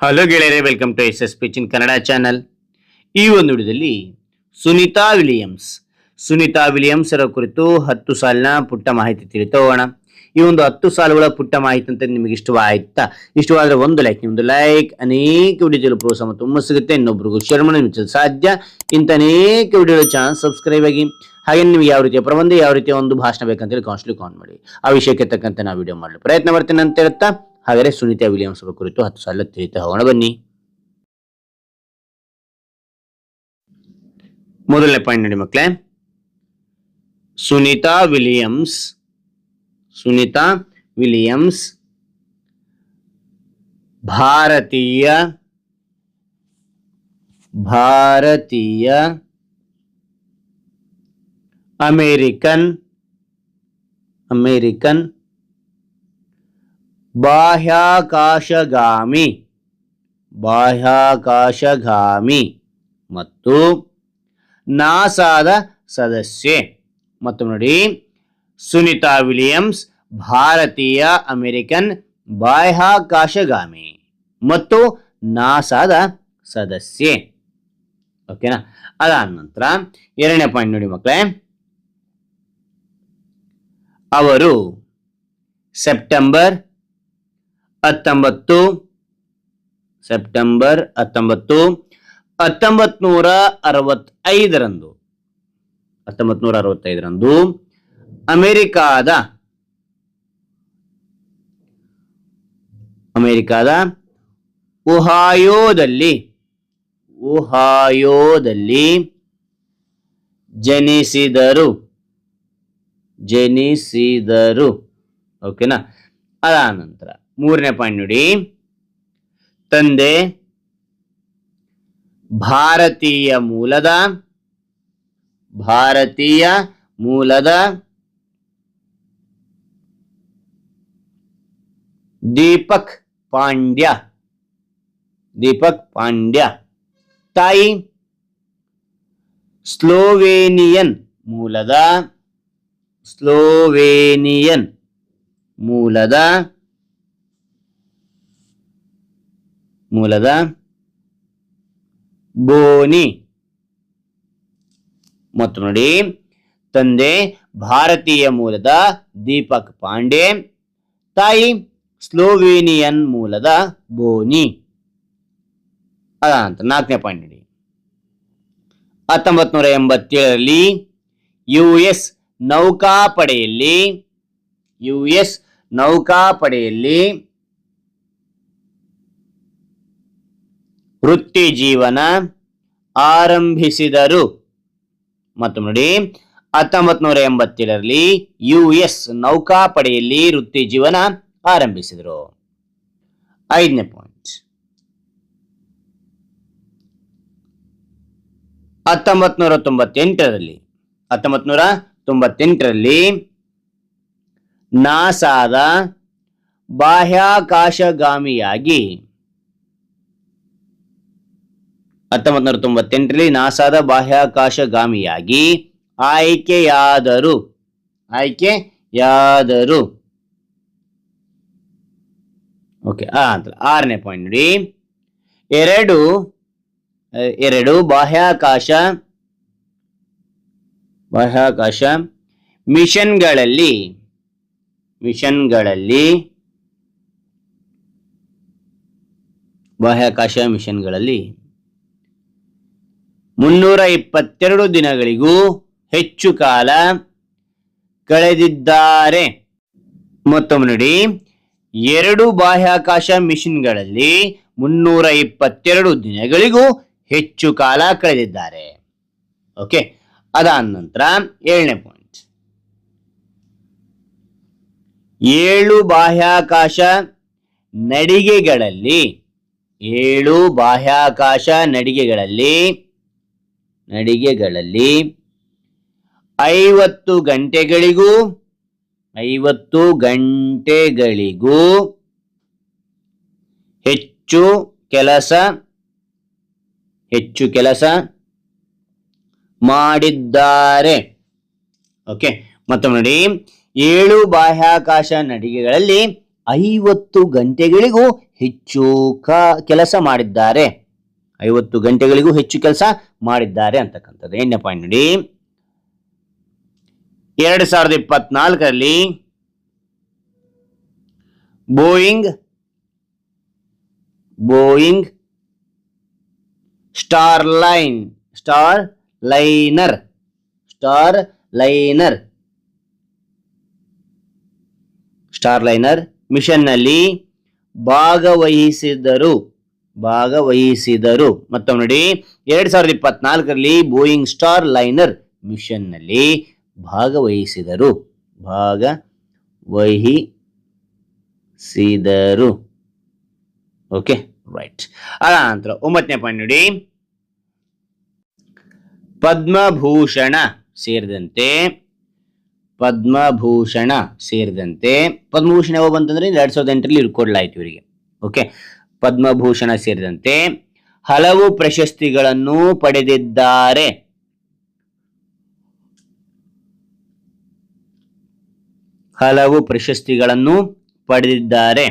Hello ಗೆಳೆಯರೇ welcome to S S ಪಿಚಿನ್ Kannada channel ಈ ಒಂದು ವಿಡಿಯೋದಲ್ಲಿ ಸುನಿತಾ ವಿಲಿಯಮ್ಸ್ ಸುನಿತಾ ವಿಲಿಯಮ್ಸ್ ಅವರ ಕುರಿತು ಹತ್ತು ಸಾಲಿನ ಪುಟ್ಟ ಮಾಹಿತಿ ತಿಳಿತೋಗೋಣ. ಈ ಒಂದು ಹತ್ತು ಸಾಲುಗಳ ಪುಟ್ಟ ಮಾಹಿತಿ ಅಂತ ನಿಮಗೆ ಇಷ್ಟವಾಯ್ತಾ? ಇಷ್ಟವಾದ್ರೆ ಒಂದು ಲೈಕ್ ನಿಮ್ದು ಲೈಕ್ ಅನೇಕ ವಿಡಿಯೋ ಪ್ರೋತ್ಸಾಹ ಮತ್ತು ಹುಮ್ಮಸ್ಸು ಸಿಗುತ್ತೆ. ಇನ್ನೊಬ್ರಿಗೂ ಶೇರ್ ಮಾಡಿ ಸಾಧ್ಯ. ಇಂಥ ಅನೇಕ ವಿಡಿಯೋ ಚಾನಲ್ ಸಬ್ಸ್ಕ್ರೈಬ್ ಆಗಿ, ಹಾಗೆ ನಿಮ್ಗೆ ಯಾವ ರೀತಿಯ ಪ್ರಬಂಧ, ಯಾವ ರೀತಿಯ ಒಂದು ಭಾಷಣ ಬೇಕಂತೇಳಿ ಕಾನ್ಸ್ಟ್ಲಿ ಕಾನ್ ಮಾಡಿ. ಆ ವಿಷಯಕ್ಕೆ ತಕ್ಕಂತೆ ನಾವು ವಿಡಿಯೋ ಮಾಡಲು ಪ್ರಯತ್ನ ಮಾಡ್ತೇನೆ ಅಂತ ಹೇಳ್ತಾ ಹಾಗಾದ್ರೆ ಸುನೀತಾ ವಿಲಿಯಮ್ಸ್ ಅವರ ಕುರಿತು ಹತ್ತು ಸಾಲ ತಿಳಿತಾ ಹೋಗೋಣ ಬನ್ನಿ ಮೊದಲನೇ ಪಾಯಿಂಟ್ ನೋಡಿ ಮಕ್ಕಳೇ ಸುನೀತಾ ವಿಲಿಯಮ್ಸ್ ಸುನೀತಾ ವಿಲಿಯಮ್ಸ್ ಭಾರತೀಯ ಭಾರತೀಯ ಅಮೇರಿಕನ್ ಅಮೇರಿಕನ್ ಬಾಹ್ಯಾಕಾಶಗಾಮಿ. ಬಾಹ್ಯಾಕಾಶಗಾಮಿ. ಮತ್ತು ನಾಸಾದ ಸದಸ್ಯೆ. ಮತ್ತು ನೋಡಿ, ಸುನಿತಾ ವಿಲಿಯಮ್ಸ್, ಭಾರತೀಯ ಅಮೆರಿಕನ್ ಬಾಹ್ಯಾಕಾಶಗಾಮಿ. ಮತ್ತು ನಾಸಾದ ಸದಸ್ಯೆ. ಓಕೆನಾ? ಅದಾದ ನಂತರ ಎರಡನೇ ಪಾಯಿಂಟ್ ನೋಡಿ ಮಕ್ಕಳೇ. ಅವರು ಸೆಪ್ಟೆಂಬರ್ ಹತ್ತೊಂಬತ್ತು, ಸೆಪ್ಟೆಂಬರ್ ಹತ್ತೊಂಬತ್ತು ಹತ್ತೊಂಬತ್ ನೂರ ಅರವತ್ತೈದರಂದು. ಹತ್ತೊಂಬತ್ ನೂರ ಅರವತ್ತೈದರಂದು ಅಮೆರಿಕಾದ ಅಮೆರಿಕಾದ ಉಹಾಯೋದಲ್ಲಿ ಉಹಾಯೋದಲ್ಲಿ ಜನಿಸಿದರು. ಜನಿಸಿದರು. ಓಕೆನಾ ಅದಾದ ನಂತರ ಮೂರನೇ ಪಾಯಿಂಟ್ ನೋಡಿ. ತಂದೆ, ಭಾರತೀಯ ಮೂಲದ ಭಾರತೀಯ ಮೂಲದ ದೀಪಕ್ ಪಾಂಡ್ಯ. ದೀಪಕ್ ಪಾಂಡ್ಯ. ತಾಯಿ, ಸ್ಲೋವೇನಿಯನ್ ಮೂಲದ ಸ್ಲೋವೇನಿಯನ್ ಮೂಲದ ಮೂಲದ ಬೋನಿ. ಮತ್ತು ನೋಡಿ, ತಂದೆ ಭಾರತೀಯ ಮೂಲದ ದೀಪಕ್ ಪಾಂಡೆ, ತಾಯಿ ಸ್ಲೋವೇನಿಯನ್ ಮೂಲದ ಬೋನಿ. ಅದಂತ ನಾಲ್ಕನೇ ಪಾಯಿಂಟ್ ನೋಡಿ. ಹತ್ತೊಂಬತ್ ನೂರ ಎಂಬತ್ತೇಳರಲ್ಲಿ ಯು ಎಸ್ ನೌಕಾಪಡೆಯಲ್ಲಿ, ಯು ಎಸ್ ನೌಕಾಪಡೆಯಲ್ಲಿ ವೃತ್ತಿ ಜೀವನ ಆರಂಭಿಸಿದರು. ಮತ್ತು ನೋಡಿ ಹತ್ತೊಂಬತ್ ನೂರ ಎಂಬತ್ತೇಳರಲ್ಲಿ ಯು ಎಸ್ ನೌಕಾಪಡೆಯಲ್ಲಿ ವೃತ್ತಿ ಜೀವನ ಆರಂಭಿಸಿದರು. ಐದನೇ ಪಾಯಿಂಟ್ ಹತ್ತೊಂಬತ್ ನೂರ ತೊಂಬತ್ತೆಂಟರಲ್ಲಿ ಹತ್ತೊಂಬತ್ ನೂರ ತೊಂಬತ್ತೆಂಟರಲ್ಲಿ ನಾಸಾದ ಬಾಹ್ಯಾಕಾಶಗಾಮಿಯಾಗಿ ಹತ್ತೊಂಬತ್ ನೂರ ತೊಂಬತ್ತೆಂಟರಲ್ಲಿ ನಾಸಾದ ಬಾಹ್ಯಾಕಾಶಗಾಮಿಯಾಗಿ ಆಯ್ಕೆಯಾದರು. ಆಯ್ಕೆಯಾದರು. ಓಕೆ ಆರನೇ ಪಾಯಿಂಟ್ ನೋಡಿ. ಎರಡು ಎರಡು ಬಾಹ್ಯಾಕಾಶ ಬಾಹ್ಯಾಕಾಶ ಮಿಷನ್ಗಳಲ್ಲಿ ಮಿಷನ್ಗಳಲ್ಲಿ, ಬಾಹ್ಯಾಕಾಶ ಮಿಷನ್ಗಳಲ್ಲಿ ಮುನ್ನೂರ ಇಪ್ಪತ್ತೆರಡು ದಿನಗಳಿಗೂ ಹೆಚ್ಚು ಕಾಲ ಕಳೆದಿದ್ದಾರೆ. ಮತ್ತೊಮ್ಮೆ ನೋಡಿ, ಎರಡು ಬಾಹ್ಯಾಕಾಶ ಮಿಷನ್ಗಳಲ್ಲಿ ಮುನ್ನೂರ ಇಪ್ಪತ್ತೆರಡು ದಿನಗಳಿಗೂ ಹೆಚ್ಚು ಕಾಲ ಕಳೆದಿದ್ದಾರೆ. ಓಕೆ, ಅದಾದ ನಂತರ ಏಳನೇ ಪಾಯಿಂಟ್ ಏಳು ಬಾಹ್ಯಾಕಾಶ ನಡಿಗೆಗಳಲ್ಲಿ, ಏಳು ಬಾಹ್ಯಾಕಾಶ ನಡಿಗೆಗಳಲ್ಲಿ ನಡಿಗೆಗಳಲ್ಲಿ ಐವತ್ತು ಗಂಟೆಗಳಿಗೂ ಐವತ್ತು ಗಂಟೆಗಳಿಗೂ ಹೆಚ್ಚು ಕೆಲಸ ಹೆಚ್ಚು ಕೆಲಸ ಮಾಡಿದ್ದಾರೆ. ಓಕೆ, ಮತ್ತೊಮ್ಮೆ ನೋಡಿ. ಏಳು ಬಾಹ್ಯಾಕಾಶ ನಡಿಗೆಗಳಲ್ಲಿ ಐವತ್ತು ಗಂಟೆಗಳಿಗೂ ಹೆಚ್ಚು ಕೆಲಸ ಮಾಡಿದ್ದಾರೆ. ಐವತ್ತು ಗಂಟೆಗಳಿಗೂ ಹೆಚ್ಚು ಕೆಲಸ ಮಾಡಿದ್ದಾರೆ ಅಂತಕ್ಕಂಥದ್ದು. ಎಂಟನೇ ಪಾಯಿಂಟ್ ನೋಡಿ. ಎರಡು ಸಾವಿರದ ಇಪ್ಪತ್ನಾಲ್ಕರಲ್ಲಿ Boeing Boeing star line starliner starliner starliner ಮಿಷನ್ನಲ್ಲಿ ಭಾಗವಹಿಸಿದರು. ಭಾಗವಹಿಸಿದರು. ಮತ್ತೊಮ್ಮೆ ನೋಡಿ, ಎರಡ್ ಸಾವಿರದ ಇಪ್ಪತ್ನಾಲ್ಕರಲ್ಲಿ ಬೋಯಿಂಗ್ ಸ್ಟಾರ್ ಲೈನರ್ ಮಿಷನ್ನಲ್ಲಿ ಭಾಗವಹಿಸಿದರು. ಭಾಗವಹಿಸಿದರು. ಓಕೆ ರೈಟ್ ಅದ ನಂತರ ಒಂಬತ್ತನೇ ಪಾಯಿಂಟ್ ನೋಡಿ, ಪದ್ಮಭೂಷಣ ಸೇರಿದಂತೆ ಪದ್ಮಭೂಷಣ ಸೇರಿದಂತೆ, ಪದ್ಮಭೂಷಣ ಯಾವ ಬಂತಂದ್ರೆ ಎರಡ್ ಸಾವಿರದ ಎಂಟರಲ್ಲಿ ಇಟ್ಕೊಡ್ಲಾಯ್ತು ಇವರಿಗೆ. ಓಕೆ ಪದ್ಮಭೂಷಣ ಸೇರಿದಂತೆ ಹಲವು ಪ್ರಶಸ್ತಿಗಳನ್ನು ಪಡೆದಿದ್ದಾರೆ. ಹಲವು ಪ್ರಶಸ್ತಿಗಳನ್ನು ಪಡೆದಿದ್ದಾರೆ.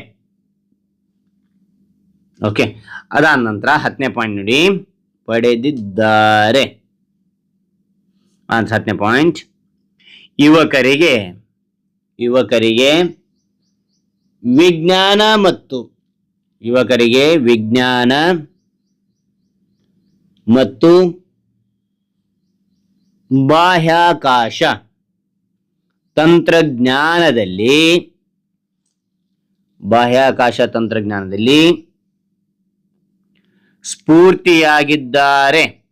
ಓಕೆ, ಅದಾದ ನಂತರ ಹತ್ತನೇ ಪಾಯಿಂಟ್ ನೋಡಿ. ಪಡೆದಿದ್ದಾರೆ. ಹತ್ತನೇ ಪಾಯಿಂಟ್ ಯುವಕರಿಗೆ ಯುವಕರಿಗೆ ವಿಜ್ಞಾನ ಮತ್ತು ಯುವಕರಿಗೆ ವಿಜ್ಞಾನ ಮತ್ತು ಬಾಹ್ಯಾಕಾಶ ತಂತ್ರಜ್ಞಾನದಲ್ಲಿ ಬಾಹ್ಯಾಕಾಶ ತಂತ್ರಜ್ಞಾನದಲ್ಲಿ ಸ್ಫೂರ್ತಿಯಾಗಿದ್ದಾರೆ.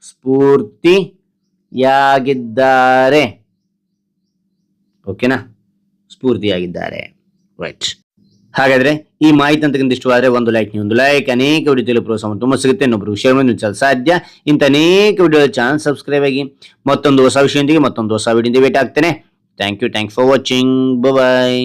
ಸ್ಫೂರ್ತಿಯಾಗಿದ್ದಾರೆ. ಓಕೆನಾ ಸ್ಫೂರ್ತಿಯಾಗಿದ್ದಾರೆ. ರೈಟ್ ಹಾಗಾದ್ರೆ ಈ ಮಾಹಿತಿ ಅಂತಕ್ಕಂಥ ಇಷ್ಟವಾದ್ರೆ ಒಂದು ಲೈಕ್ ಒಂದು ಲೈಕ್ ಅನೇಕ ವಿಡಿಯೋ ಪ್ರೋತ್ಸಾಹ ತುಂಬ ಸಿಗುತ್ತೆ. ಇನ್ನೊಬ್ರು ಶೇರ್ ಸಾಧ್ಯ. ಇಂಥ ಅನೇಕ ವಿಡಿಯೋ ಚಾನಲ್ ಸಬ್ಸ್ಕ್ರೈಬ್ ಆಗಿ ಮತ್ತೊಂದು ಹೊಸ ವಿಷಯದೊಂದಿಗೆ ಮತ್ತೊಂದು ಹೊಸ ವಿಡಿಯೋದಿಂದ wait ಆಗ್ತೇನೆ. Thank you thank for watching bye